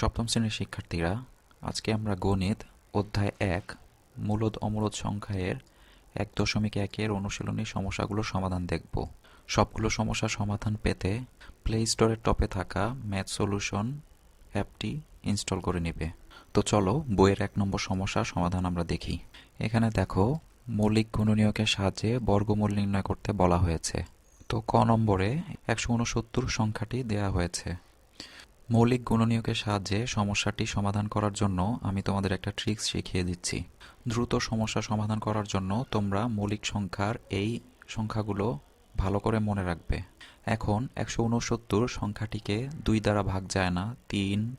সপ্তম শ্রেণির শিক্ষার্থীরা, আজকে আমরা গণিত অধ্যায় এক, মূলদ অমূলদ সংখ্যায়ের এক দশমিক একের অনুশীলনী সমস্যাগুলো সমাধান দেখব। সবগুলো সমস্যার সমাধান পেতে প্লে স্টোরের টপে থাকা ম্যাথ সলিউশন অ্যাপটি ইনস্টল করে নেবে। তো চলো, বইয়ের এক নম্বর সমস্যার সমাধান আমরা দেখি। এখানে দেখো, মৌলিক গুণনীয়কের সাহায্যে বর্গমূল নির্ণয় করতে বলা হয়েছে। তো ক নম্বরে একশো উনসত্তর সংখ্যাটি দেয়া হয়েছে। মৌলিক গুণনীয়কের সাহায্যে সমস্যাটি সমাধান করার জন্য আমি তোমাদের একটা ট্রিক্স শিখিয়ে দিচ্ছি। দ্রুত সমস্যা সমাধান করার জন্য তোমরা মৌলিক সংখ্যার এই সংখ্যাগুলো ভালো করে মনে রাখবে। এখন একশো উনসত্তর সংখ্যাটিকে দুই দ্বারা ভাগ যায় না। তিন,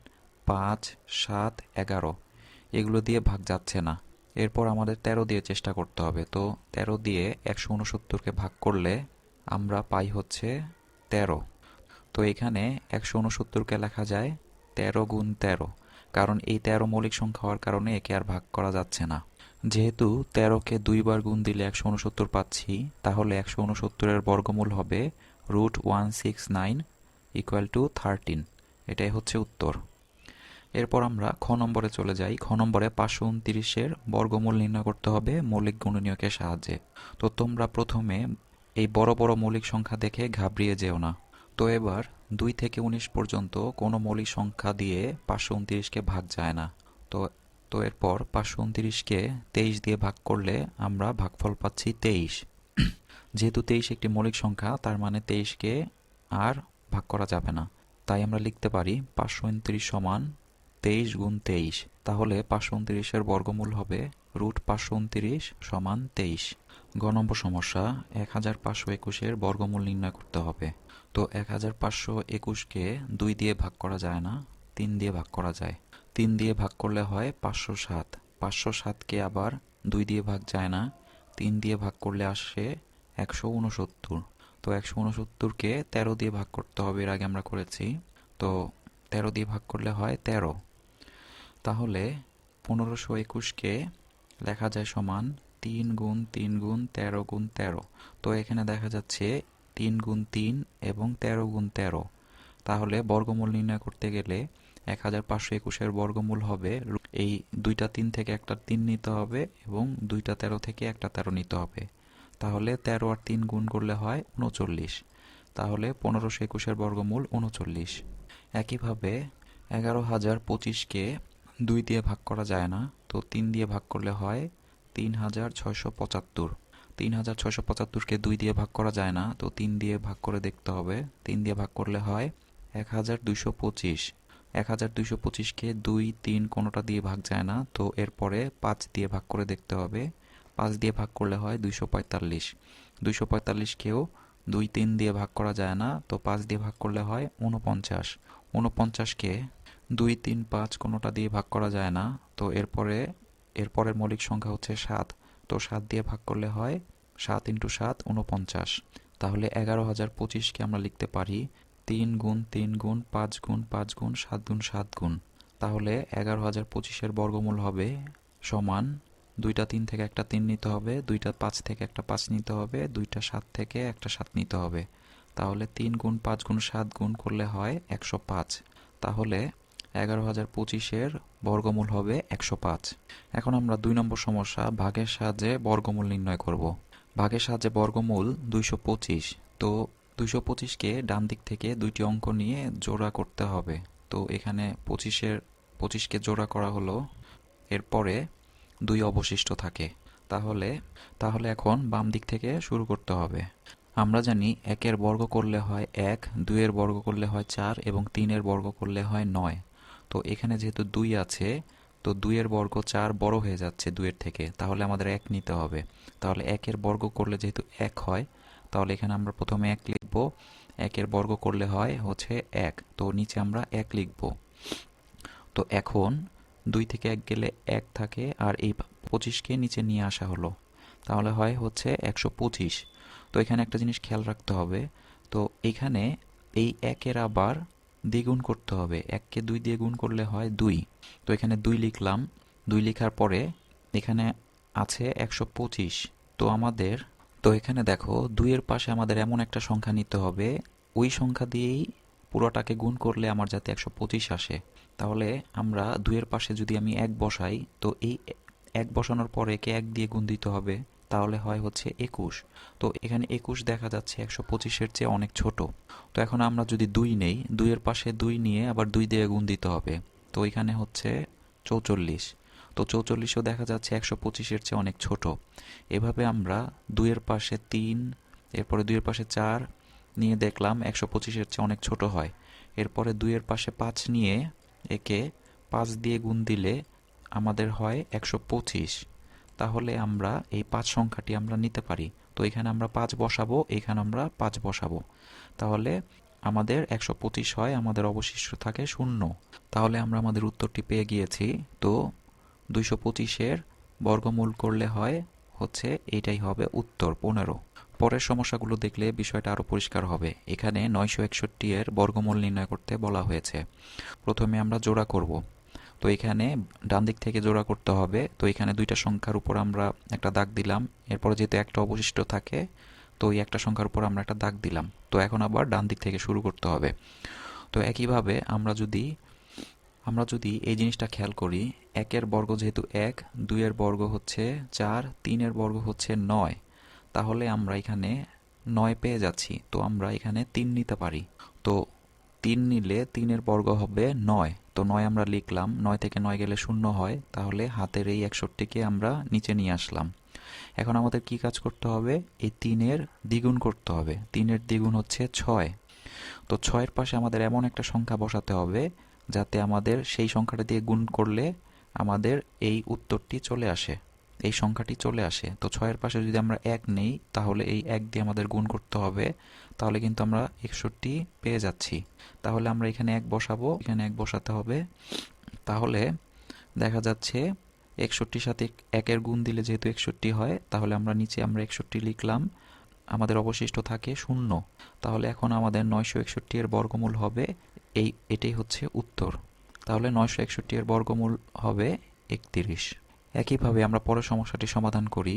পাঁচ, সাত, এগারো। এগুলো দিয়ে ভাগ যাচ্ছে না। এরপর আমাদের তেরো দিয়ে চেষ্টা করতে হবে। তো তেরো দিয়ে একশো উনসত্তরকে ভাগ করলে আমরা পাই হচ্ছে তেরো। তো এখানে একশো উনসত্তরকে লেখা যায় তেরো গুণ তেরো, কারণ এই তেরো মৌলিক সংখ্যা হওয়ার কারণে একে আর ভাগ করা যাচ্ছে না। যেহেতু তেরোকে দুইবার গুণ দিলে একশো উনসত্তর পাচ্ছি, তাহলে একশো উনসত্তরের বর্গমূল হবে root one six nine equal to thirteen. এটাই হচ্ছে উত্তর। এরপর আমরা খ নম্বরে চলে যাই। খ নম্বরে পাঁচশো উনতিরিশের বর্গমূল নির্ণয় করতে হবে মৌলিক গুণনীয়কের সাহায্যে। তো তোমরা প্রথমে এই বড় বড় মৌলিক সংখ্যা দেখে ঘাবড়িয়ে যেও না। তো এবার দুই থেকে উনিশ পর্যন্ত কোনো মৌলিক সংখ্যা দিয়ে পাঁচশো উনতিরিশকে ভাগ যায় না। তো তো এরপর পাঁচশো উনতিরিশকে তেইশ দিয়ে ভাগ করলে আমরা ভাগফল পাচ্ছি তেইশ। যেহেতু তেইশ একটি মৌলিক সংখ্যা, তার মানে তেইশকে আর ভাগ করা যাবে না। তাই আমরা লিখতে পারি পাঁচশো উনত্রিশ সমান তেইশ গুণ তেইশ। তাহলে পাঁচশো উনত্রিশের বর্গমূল হবে রুট পাঁচশো উনত্রিশ সমান তেইশ। গ নম্বর সমস্যা, এক হাজার পাঁচশো একুশের বর্গমূল নির্ণয় করতে হবে। তো এক হাজার পাঁচশো একুশকে দুই দিয়ে ভাগ করা যায় না, তিন দিয়ে ভাগ করা যায়। তিন দিয়ে ভাগ করলে হয় পাঁচশো সাত। পাঁচশো সাতকে আবার দুই দিয়ে ভাগ যায় না, তিন দিয়ে ভাগ করলে আসে একশো উনসত্তর। তো একশো উনসত্তরকে তেরো দিয়ে ভাগ করতে হবে, এর আগে আমরা করেছি। তো তেরো দিয়ে ভাগ করলে হয় তেরো। তাহলে পনেরোশো একুশকে লেখা যায় সমান তিন গুণ তিন গুণ তেরো গুণ তেরো। তো এখানে দেখা যাচ্ছে তিন গুণ তিন এবং তেরো গুণ তেরো। তাহলে বর্গমূল নির্ণয় করতে গেলে এক হাজার পাঁচশো একুশের বর্গমূল হবে এই দুইটা তিন থেকে একটা তিন নিতে হবে এবং দুইটা তেরো থেকে একটা তেরো নিতে হবে। তাহলে তেরো আর তিন গুণ করলে হয় উনচল্লিশ তাহলে পনেরোশো একুশের বর্গমূল উনচল্লিশ একইভাবে এগারো হাজার পঁচিশকে দুই দিয়ে ভাগ করা যায় না, তো তিন দিয়ে ভাগ করলে হয় তিন হাজার ছয়শো পঁচাত্তর। তিন হাজার ছয়শো পঁচাত্তরকে দুই দিয়ে ভাগ করা যায় না, তো তিন দিয়ে ভাগ করে দেখতে হবে। তিন দিয়ে ভাগ করলে হয় এক হাজার দুইশো পঁচিশ। এক হাজার দুইশো পঁচিশকে দুই, তিন কোনোটা দিয়ে ভাগ যায় না, তো এরপরে পাঁচ দিয়ে ভাগ করে দেখতে হবে। পাঁচ দিয়ে ভাগ করলে হয় দুইশো পঁয়তাল্লিশ। দুইশো পঁয়তাল্লিশকেও দুই, তিন দিয়ে ভাগ করা যায় না, তো পাঁচ দিয়ে ভাগ করলে হয় উনপঞ্চাশ উনপঞ্চাশকে দুই, তিন, পাঁচ কোনোটা দিয়ে ভাগ করা যায় না, তো এরপরে, এরপরের মৌলিক সংখ্যা হচ্ছে সাত। তো সাত দিয়ে ভাগ করলে হয় সাত ইন্টু সাত উনপঞ্চাশ তাহলে এগারো হাজার পঁচিশকে আমরা লিখতে পারি তিন গুণ তিন গুণ পাঁচ গুণ পাঁচ গুণ সাত গুণ সাত গুণ। তাহলে এগারো হাজার পঁচিশের বর্গমূল হবে সমান দুইটা তিন থেকে একটা তিন নিতে হবে, দুইটা পাঁচ থেকে একটা পাঁচ নিতে হবে, দুইটা সাত থেকে একটা সাত নিতে হবে। তাহলে তিন গুণ পাঁচ গুণ সাত গুণ করলে হয় একশো পাঁচ। তাহলে এগারো হাজার পঁচিশের বর্গমূল হবে একশো পাঁচ। এখন আমরা দুই নম্বর সমস্যা, ভাগের সাহায্যে বর্গমূল নির্ণয় করব। ভাগের সাহায্যে বর্গমূল দুইশো পঁচিশ, তো দুইশো পঁচিশকে ডান দিক থেকে দুইটি অঙ্ক নিয়ে জোড়া করতে হবে। তো এখানে পঁচিশের, পঁচিশকে জোড়া করা হলো, এরপরে দুই অবশিষ্ট থাকে। তাহলে তাহলে এখন বাম দিক থেকে শুরু করতে হবে। আমরা জানি একের বর্গ করলে হয় এক, দুইয়ের বর্গ করলে হয় চার এবং তিনের বর্গ করলে হয় নয়। তো এখানে যেহেতু দুই আছে, তো দুইয়ের বর্গ চার বড় হয়ে যাচ্ছে দুইয়ের থেকে। তাহলে আমাদের এক নিতে হবে। তাহলে একের বর্গ করলে যেহেতু এক হয়, তাহলে এখানে আমরা প্রথমে এক লিখব। একের বর্গ করলে হয় হচ্ছে এক। তো নিচে আমরা এক লিখব। তো এখন দুই থেকে এক গেলে এক থাকে, আর এই পঁচিশকে নিচে নিয়ে আসা হলো। তাহলে হয় হচ্ছে একশো পঁচিশ। তো এখানে একটা জিনিস খেয়াল রাখতে হবে। তো এখানে এই একের আবার দ্বিগুণ করতে হবে। এককে দুই দিয়ে গুণ করলে হয় দুই। তো এখানে দুই লিখলাম। দুই লেখার পরে এখানে আছে একশো পঁচিশ। তো আমাদের, তো এখানে দেখো, দুইয়ের পাশে আমাদের এমন একটা সংখ্যা নিতে হবে। ওই সংখ্যা দিয়েই পুরোটাকে গুণ করলে আমার যাতে একশো পঁচিশ আসে। তাহলে আমরা দুইয়ের পাশে যদি আমি এক বসাই, তো এই এক বসানোর পরে একে এক দিয়ে গুণ দিতে হবে। তাহলে হয় হচ্ছে একুশ। তো এখানে একুশ দেখা যাচ্ছে একশো পঁচিশের চেয়ে অনেক ছোট। তো এখন আমরা যদি দুই নেই, দুইয়ের পাশে দুই নিয়ে আবার দুই দিয়ে গুণ দিতে হবে। তো এখানে হচ্ছে চৌচল্লিশ। তো চৌচল্লিশও দেখা যাচ্ছে একশো পঁচিশের চেয়ে অনেক ছোট। এভাবে আমরা দুইয়ের পাশে তিন, এরপরে দুইয়ের পাশে চার নিয়ে দেখলাম একশো পঁচিশের চেয়ে অনেক ছোট হয়। এরপরে দুইয়ের পাশে পাঁচ নিয়ে একে পাঁচ দিয়ে গুণ দিলে আমাদের হয় একশো পঁচিশ। তাহলে আমরা এই পাঁচ সংখ্যাটি আমরা নিতে পারি। তো এখানে আমরা পাঁচ বসাবো, এখানে আমরা পাঁচ বসাবো। তাহলে আমাদের একশো পঁচিশ হয়, আমাদের অবশিষ্ট থাকে শূন্য। তাহলে আমরা আমাদের উত্তরটি পেয়ে গিয়েছি। তো দুইশো পঁচিশের বর্গমূল করলে হয় হচ্ছে এইটাই হবে উত্তর, পনেরো। পরের সমস্যাগুলো দেখলে বিষয়টা আরও পরিষ্কার হবে। এখানে নয়শো একষট্টি এর বর্গমূল নির্ণয় করতে বলা হয়েছে। প্রথমে আমরা জোড়া করব। তো এখানে ডান দিক থেকে জোড়া করতে হবে। তো এখানে দুইটা সংখ্যার উপর আমরা একটা দাগ দিলাম। এরপর যেহেতু একটা অবশিষ্ট থাকে, তো এই একটা সংখ্যার উপর আমরা একটা দাগ দিলাম। তো এখন আবার ডান দিক থেকে শুরু করতে হবে। তো একইভাবে আমরা যদি আমরা যদি এই জিনিসটা খেয়াল করি, একের বর্গ যেহেতু এক, দুইয়ের বর্গ হচ্ছে চার, তিনের বর্গ হচ্ছে নয়। তাহলে আমরা এখানে নয় পেয়ে যাচ্ছি। তো আমরা এখানে তিন নিতে পারি। তো তিন নিলে তিনের বর্গ হবে নয়। তো নয় আমরা লিখলাম, নয় থেকে নয় গেলে শূন্য হয়, তাহলে হাতের এই একষট্টিকে আমরা নিচে নিয়ে আসলাম। এখন আমাদের কি কাজ করতে হবে? এই তিনের দ্বিগুণ করতে হবে। তিনের দ্বিগুণ হচ্ছে ছয়। তো ছয়ের পাশে আমাদের এমন একটা সংখ্যা বসাতে হবে, যাতে আমাদের সেই সংখ্যাটা দিয়ে গুণ করলে আমাদের এই উত্তরটি চলে আসে। এই সংখ্যাটি চলে আসে। তো ছয়ের পাশে যদি আমরা এক নেই, তাহলে এই এক দিয়ে আমাদের গুণ করতে হবে। তাহলে কিন্তু আমরা একষট্টি পেয়ে যাচ্ছি। তাহলে আমরা এখানে এক বসাবো, এখানে এক বসাতে হবে। তাহলে দেখা যাচ্ছে একষট্টির সাথে একের গুণ দিলে যেহেতু একষট্টি হয়, তাহলে আমরা নিচে আমরা একষট্টি লিখলাম। আমাদের অবশিষ্ট থাকে শূন্য। তাহলে এখন আমাদের নয়শো একষট্টি এর বর্গমূল হবে। এই, এটাই হচ্ছে উত্তর। তাহলে নয়শো একষট্টি এর বর্গমূল হবে একত্রিশ। একইভাবে আমরা পরের সমস্যাটি সমাধান করি।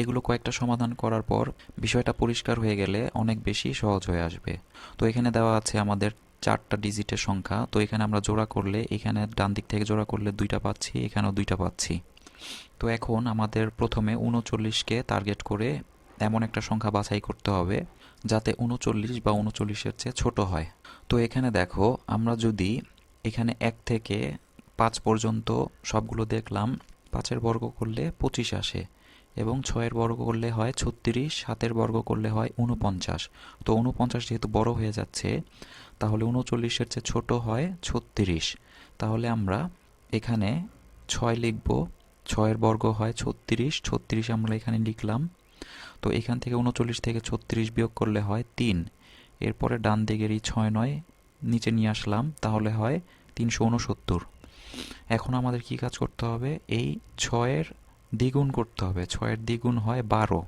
এগুলো কয়েকটা সমাধান করার পর বিষয়টা পরিষ্কার হয়ে গেলে অনেক বেশি সহজ হয়ে আসবে। তো এখানে দেওয়া আছে আমাদের চারটা ডিজিটের সংখ্যা। তো এখানে আমরা জোড়া করলে এখানে ডান দিক থেকে জোড়া করলে দুইটা পাচ্ছি, এখানেও দুইটা পাচ্ছি। তো এখন আমাদের প্রথমে উনচল্লিশকে টার্গেট করে এমন একটা সংখ্যা বাছাই করতে হবে যাতে উনচল্লিশ বা উনচল্লিশের চেয়ে ছোট হয়। তো এখানে দেখো, আমরা যদি এখানে এক থেকে পাঁচ পর্যন্ত সবগুলো দেখলাম পাঁচের বর্গ করলে পঁচিশ আসে এবং ছয়ের বর্গ করলে হয় ছত্রিশ, সাতের বর্গ করলে হয় উনপঞ্চাশ তো উনপঞ্চাশ যেহেতু বড় হয়ে যাচ্ছে, তাহলে উনচল্লিশের চেয়ে ছোট হয় ছত্রিশ। তাহলে আমরা এখানে ছয় লিখব, ছয়ের বর্গ হয় ছত্রিশ ছত্রিশ আমরা এখানে লিখলাম। তো এখান থেকে উনচল্লিশ থেকে ছত্রিশ বিয়োগ করলে হয় তিন। এরপরে ডান দিকের এই ছয় নয় নিচে নিয়ে আসলাম, তাহলে হয় তিনশো উনসত্তর এখন আমাদের কি কাজ করতে হবে? এই ছয়ের দ্বিগুণ করতে হবে। ছয়ের দ্বিগুণ হয় বারো।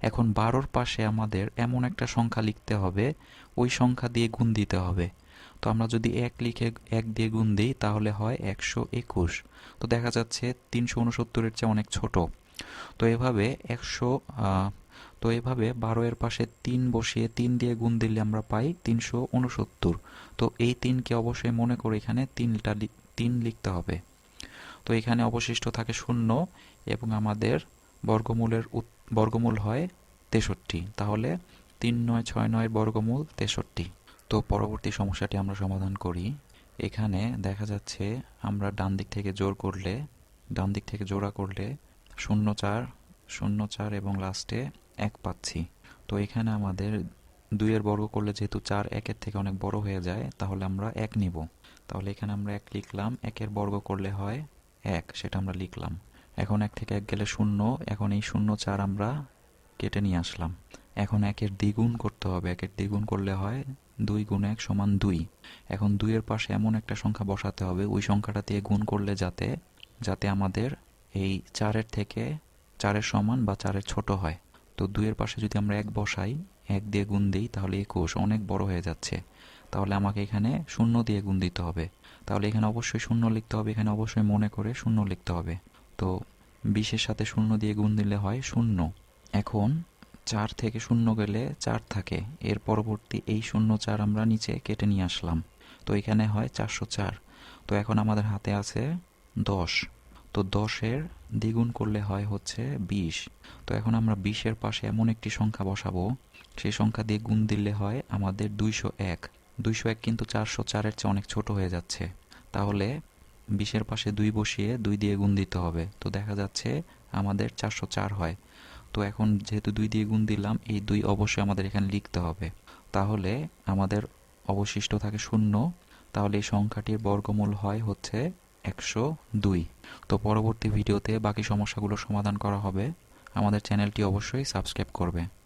এখন বারোর পাশে আমাদের এমন একটা সংখ্যা লিখতে হবে। ওই সংখ্যা দিয়ে গুণ দিতে হবে। তো আমরা যদি এক লিখে এক দিয়ে গুণ দিই, তাহলে হয় একশো একুশ। তো দেখা যাচ্ছে তিনশো উনসত্তরের চেয়ে অনেক ছোট। তো এভাবে একশো তো এভাবে বারো এর পাশে তিন বসিয়ে তিন দিয়ে গুণ দিলে আমরা পাই তিনশো উনসত্তর। তো এই তিনকে অবশ্যই মনে করে এখানে তিনটা তিন লিখতে হবে। তো এখানে অবশিষ্ট থাকে শূন্য এবং আমাদের বর্গমূলের বর্গমূল হয় তেষট্টি। তাহলে তিন নয় ছয় নয় বর্গমূল তেষট্টি। তো পরবর্তী সমস্যাটি আমরা সমাধান করি। এখানে দেখা যাচ্ছে আমরা ডান দিক থেকে জোর করলে, ডান দিক থেকে জোড়া করলে শূন্য চার শূন্য চার এবং লাস্টে এক পাচ্ছি। তো এখানে আমাদের দুইয়ের বর্গ করলে যেহেতু চার একের থেকে অনেক বড় হয়ে যায়, তাহলে আমরা এক নিব। তাহলে এখানে আমরা এক লিখলাম, একের বর্গ করলে হয় এক, সেটা আমরা লিখলাম। এখন এক থেকে এক গেলে শূন্য, এখন এই শূন্য চার আমরা কেটে নিয়ে আসলাম। এখন একের দ্বিগুণ করতে হবে, একের দ্বিগুণ করলে হয় দুই গুণ এক সমান দুই। এখন দুইয়ের পাশে এমন একটা সংখ্যা বসাতে হবে, ওই সংখ্যাটা দিয়ে গুণ করলে যাতে যাতে আমাদের এই চারের থেকে চারের সমান বা চারের ছোট হয়। তো দুইয়ের পাশে যদি আমরা এক বসাই, এক দিয়ে গুণ দিই, তাহলে একুশ, অনেক বড় হয়ে যাচ্ছে। তাহলে আমাকে এখানে শূন্য দিয়ে গুণ দিতে হবে। তাহলে এখানে অবশ্যই শূন্য লিখতে হবে, এখানে অবশ্যই মনে করে শূন্য লিখতে হবে। তো বিশের সাথে শূন্য দিয়ে গুণ দিলে হয় শূন্য। এখন চার থেকে শূন্য গেলে চার থাকে। এর পরবর্তী এই শূন্য চার আমরা নিচে কেটে নিয়ে আসলাম। তো এখানে হয় চারশো চার। তো এখন আমাদের হাতে আছে দশ। তো দশের দ্বিগুণ করলে হয় হচ্ছে বিশ। তো এখন আমরা বিশের পাশে এমন একটি সংখ্যা বসাবো। সেই সংখ্যা দিয়ে গুণ দিলে হয় আমাদের দুইশো এক। দুইশো এক কিন্তু চারশো চারের চেয়ে অনেক ছোট হয়ে যাচ্ছে। তাহলে বিশের পাশে দুই বসিয়ে দুই দিয়ে গুণ দিতে হবে। তো দেখা যাচ্ছে আমাদের চারশো চার হয়। তো এখন যেহেতু দুই দিয়ে গুণ দিলাম, এই দুই অবশ্যই আমাদের এখানে লিখতে হবে। তাহলে আমাদের অবশিষ্ট থাকে শূন্য। তাহলে এই সংখ্যাটির বর্গমূল হয় হচ্ছে একশো দুই। তো পরবর্তী ভিডিওতে বাকি সমস্যাগুলো সমাধান করা হবে। আমাদের চ্যানেলটি অবশ্যই সাবস্ক্রাইব করবে।